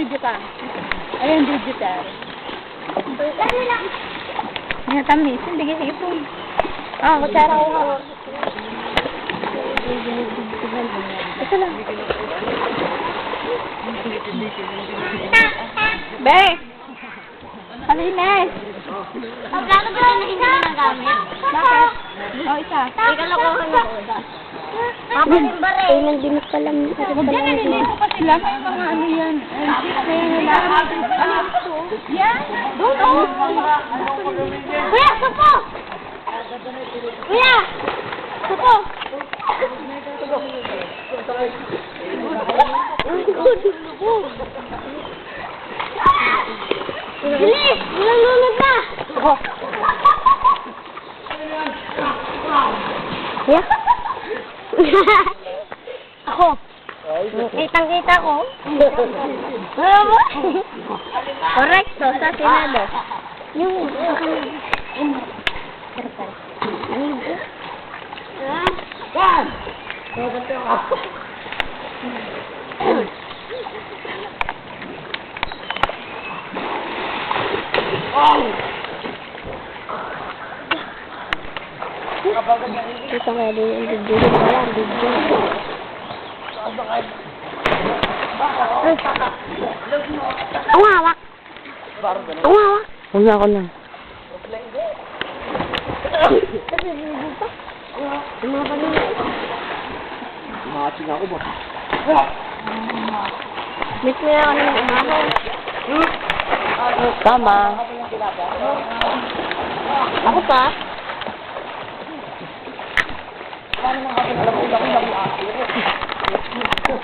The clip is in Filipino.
Ayun, video ka. Dali lang. Nga tamis, hindi kasi ito. Ah, kutsara ko nga. Ito lang. Be! Plano ko lang na hindi ginagamit. Bakit? Oh, isa. Ikalokohan mo. Rin? Kailan din pala Huwag yan, naliligo pa sila. Mga ano yan. yan nila. Ano ito? Yan? Doon, oh. Kuya, supo! Kuya! Supo! Bilis! Nalulunod na! Ako. Ako. Kitang-kita ko. Ano? Correct to, sa sinado. Yung... Yan! Ito nga din yung video. Wala, video. Ang hawak. Ang hawak. Huwag na ako na. Ang. Makaching ako ba? Miss mo na ako ng umahaw. Tama. Ako pa? Paano naman ako alam ko lang lang